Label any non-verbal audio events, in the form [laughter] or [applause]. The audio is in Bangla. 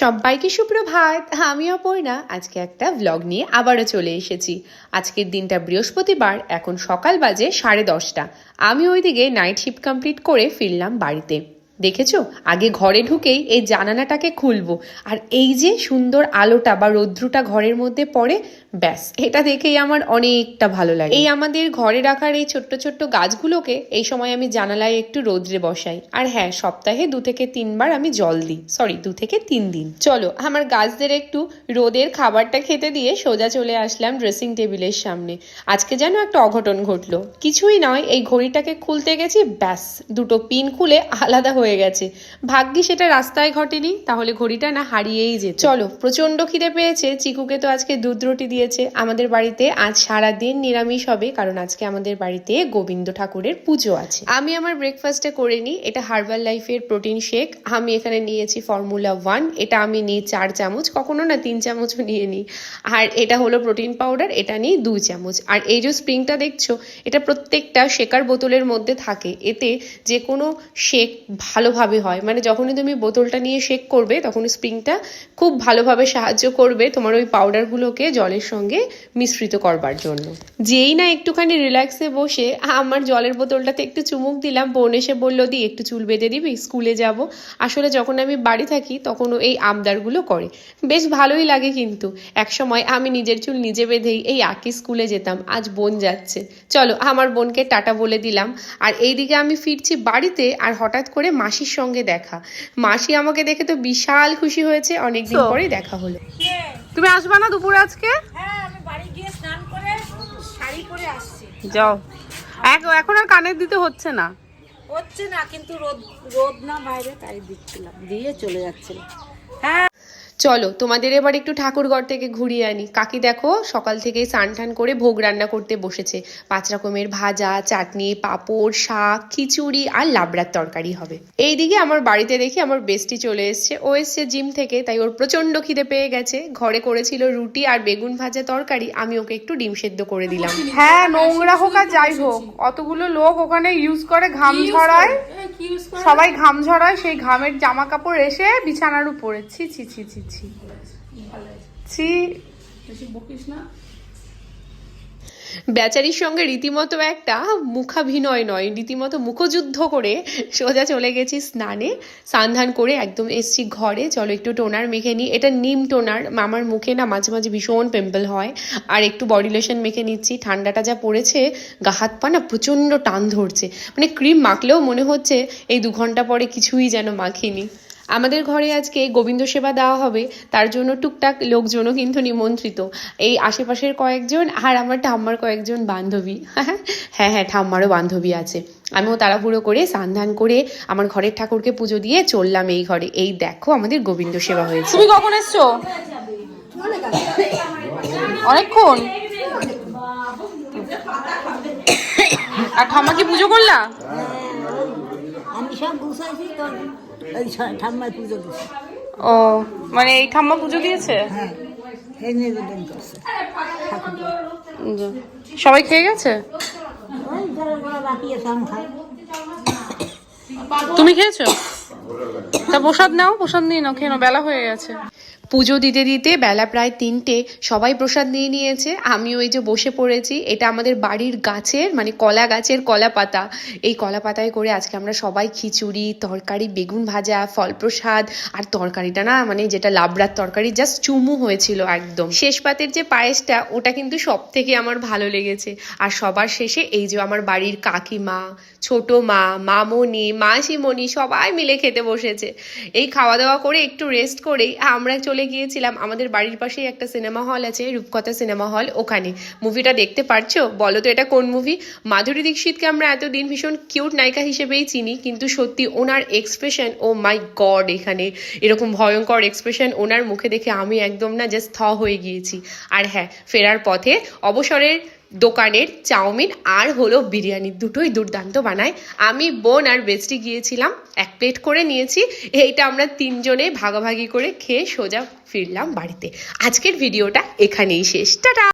সবাইকে সুপ্রভাত আমি অপর্ণা আজকে একটা ভ্লগ নিয়ে আবারও চলে এসেছি। আজকের দিনটা বৃহস্পতিবার, এখন সকাল বাজে সাড়ে দশটা। আমি ওইদিকে নাইট শিফট কমপ্লিট করে ফিরলাম বাড়িতে। দেখেছ? আগে ঘরে ঢুকেই এই জানালাটাকে খুলবো। আর এই যে সুন্দর আলোটা বা রৌদ্রটা ঘরের মধ্যে পড়ে, ব্যাস, এটা দেখেই আমার অনেকটা ভালো লাগে। এই আমাদের ঘরে রাখার এই ছোট্ট ছোট্ট গাছগুলোকে এই সময় আমি জানালায় একটু রোদ্রে বসাই। আর হ্যাঁ সপ্তাহে দু থেকে তিনবার আমি জল দিই। সরি, দু থেকে তিন দিন। চলো, আমার গাছদের একটু রোদের খাবারটা খেতে দিয়ে সোজা চলে আসলাম ড্রেসিং টেবিলের সামনে। আজকে যেন একটা অঘটন ঘটলো। কিছুই নয়, এই ঘড়িটাকে খুলতে গেছি, ব্যাস, দুটো পিন খুলে আলাদা হয়ে গেছে। ভাগ্যি সেটা রাস্তায় ঘটেনি তাহলে ঘড়িটা না হারিয়েই যেত। চলো প্রচণ্ড খিদে পেয়েছে চিকুকে তো আজকে দুধ রুটি দিয়েছে। আমাদের বাড়িতে আজ সারা দিন নিরামিষ হবে কারণ আজকে আমাদের বাড়িতে গোবিন্দ ঠাকুরের পুজো আছে। আমি আমার ব্রেকফাস্টে করে নিই এটা হার্বাল লাইফের প্রোটিন শেক। আমি এখানে নিয়েছি ফর্মুলা ওয়ান এটা আমি নিই চার চামচ কখনো না তিন চামচও নিয়ে নিই। আর এটা হলো প্রোটিন পাউডার এটা নিই দুই চামচ। আর এই যে স্প্রিংটা দেখছ এটা প্রত্যেকটা শেকার বোতলের মধ্যে থাকে। এতে যে কোনো শেক ভালোভাবে হয়। মানে যখনই তুমি বোতলটা নিয়ে শেক করবে তখন স্প্রিংটা খুব ভালোভাবে সাহায্য করবে তোমার ওই পাউডারগুলোকে জলের সঙ্গে মিশ্রিত করবার জন্য। যেই না একটুখানি রিল্যাক্সে বসে, আমার জলের বোতলটাতে একটু চুমুক দিলাম, বোন এসে বলল, দি, একটু চুল বেঁধে দিবি, স্কুলে যাব। আসলে যখন আমি বাড়ি থাকি, তখন এই আবদারগুলো করে। বেশ ভালোই লাগে কিন্তু। একসময় আমি নিজের চুল নিজে বেঁধেই এই আকি স্কুলে যেতাম, আজ বোন যাচ্ছে। চলো, আমার বোনকে টাটা বলে দিলাম। আর এইদিকে আমি ফিরছি বাড়িতে, আর হঠাৎ করে মাসির সঙ্গে দেখা। মাসি আমাকে দেখে তো বিশাল খুশি হয়েছে। অনেকদিন পরে পরেই দেখা হলো। তুমি আসবা না দুপুরে আজকে? হ্যাঁ আমি বাড়ি গিয়ে স্নান করে শাড়ি পরে আসছি। যাও। এক- এখন আর কানের দিতে হচ্ছে না। হচ্ছে না কিন্তু রোদ রোদ না বাইরে তাই দিচ্ছিলাম। দিয়ে চলে যাচ্ছিলাম। হ্যাঁ। চলো তোমাদের এবার একটু ঠাকুরঘর থেকে ঘুরিয়ে আনি। কাকি দেখো সকাল থেকেই স্নান টান করে ভোগ রান্না করতে বসেছে। পাঁচ রকমের ভাজা চাটনি পাঁপড় শাক খিচুড়ি আর লাবড়ার তরকারি হবে। এইদিকে আমার বাড়িতে দেখি আমার বেস্টি চলে এসছে। ও এসছে জিম থেকে তাই ওর প্রচণ্ড খিদে পেয়ে গেছে। ঘরে করেছিল রুটি আর বেগুন ভাজা তরকারি। আমি ওকে একটু ডিম সেদ্ধ করে দিলাম। হ্যাঁ নোংরা হোক আর যাই হোক অতগুলো লোক ওখানে ইউজ করে ঘাম ঝরায়। ইউজ সবাই ঘাম ঝরায় সেই ঘামের জামা কাপড় এসে বিছানার উপরে। ছি ছি ছি ছি ছি। ছি। বেচারির সঙ্গে রীতিমতো একটা মুখাভিনয় নয়, রীতিমতো মুখযুদ্ধ করে সোজা চলে গেছি স্নানে। সান্ধান করে একদম এসছি ঘরে। চলো একটু টোনার মেখে নিই। এটা নিম টোনার। আমার মুখে না মাঝে মাঝে ভীষণ পিম্পল হয়। আর একটু বডি লোশন মেখে নিচ্ছি। ঠান্ডাটা যা পড়েছে, গা হাত পা না প্রচণ্ড টান ধরছে। মানে ক্রিম মাখলেও মনে হচ্ছে এই দু ঘণ্টা পরে কিছুই যেন মাখিনি। আমাদের ঘরে আজকে গোবিন্দ সেবা দেওয়া হবে তার জন্য টুকটাক লোকজনও কিন্তু নিমন্ত্রিত। এই আশেপাশের কয়েকজন আর আমার ঠাম্মার কয়েকজন বান্ধবী। [laughs] হ্যাঁ হ্যাঁ ঠাম্মারও বান্ধবী আছে। আমিও তাড়াহুড়ো করে সান্ধান করে আমার ঘরের ঠাকুরকে পুজো দিয়ে চললাম এই ঘরে। এই দেখো আমাদের গোবিন্দ সেবা হয়েছে। তুমি কখন এসছো? অনেকক্ষণ? আর ঠাম্মা কি পুজো করলা? আমি সব গুছাইছি ঠাম্মায় পুজো ও মানে এই ঠাম্মা পুজো দিয়েছে? হ্যাঁ এই নিবেদন করছে সবাই খেয়ে গেছে? তুমি খেয়েছো? তা প্রসাদ নাও প্রসাদ নিয়ে নাও খেয়ে নাও বেলা হয়ে গেছে। পুজো দিতে দিতে বেলা প্রায় তিনটে সবাই প্রসাদ নিয়ে নিয়েছে। আমি ওই যে বসে পড়েছি, এটা আমাদের বাড়ির গাছের মানে কলা গাছের কলা পাতা। এই কলা পাতায় করে আজকে আমরা সবাই খিচুড়ি, তরকারি, বেগুন ভাজা, ফল প্রসাদ আর তরকারিটা না মানে যেটা লাবড়ার তরকারি জাস্ট চুমু হয়েছিল একদম। শেষ পাতের যে পায়েসটা, ওটা কিন্তু সব থেকে আমার ভালো লেগেছে। আর সবার শেষে এই যে আমার বাড়ির কাকিমা, ছোট মা, মামনি, মাসিমণি সবাই মিলে খেতে বসেছে। এই খাওয়া দাওয়া করে একটু রেস্ট করেই আমরা চলে গিয়েছিলাম, আমাদের বাড়ির পাশেই একটা সিনেমা হল আছে, রূপকথা সিনেমা হল, ওখানে। মুভিটা দেখতে পারছ? বলো তো এটা কোন মুভি? মাধুরী দীক্ষিতকে আমরা এতদিন ভীষণ কিউট নায়িকা হিসেবেই চিনি, কিন্তু সত্যি ওনার এক্সপ্রেশন ও মাই গড, এখানে এরকম ভয়ঙ্কর এক্সপ্রেশন ওনার মুখে দেখে আমি একদম না জাস্ট থ হয়ে গিয়েছি। আর হ্যাঁ ফেরার পথে অবসরের দোকানের চাউমিন আর হলো বিরিয়ানি দুটোই দুর্দান্ত বানায়। আমি বোন আর বেস্টি গিয়েছিলাম, এক প্লেট করে নিয়েছি, এইটা আমরা তিনজনে ভাগাভাগি করে খেয়ে সোজা ফিরলাম বাড়িতে। আজকের ভিডিওটা এখানেই শেষ। টাটা!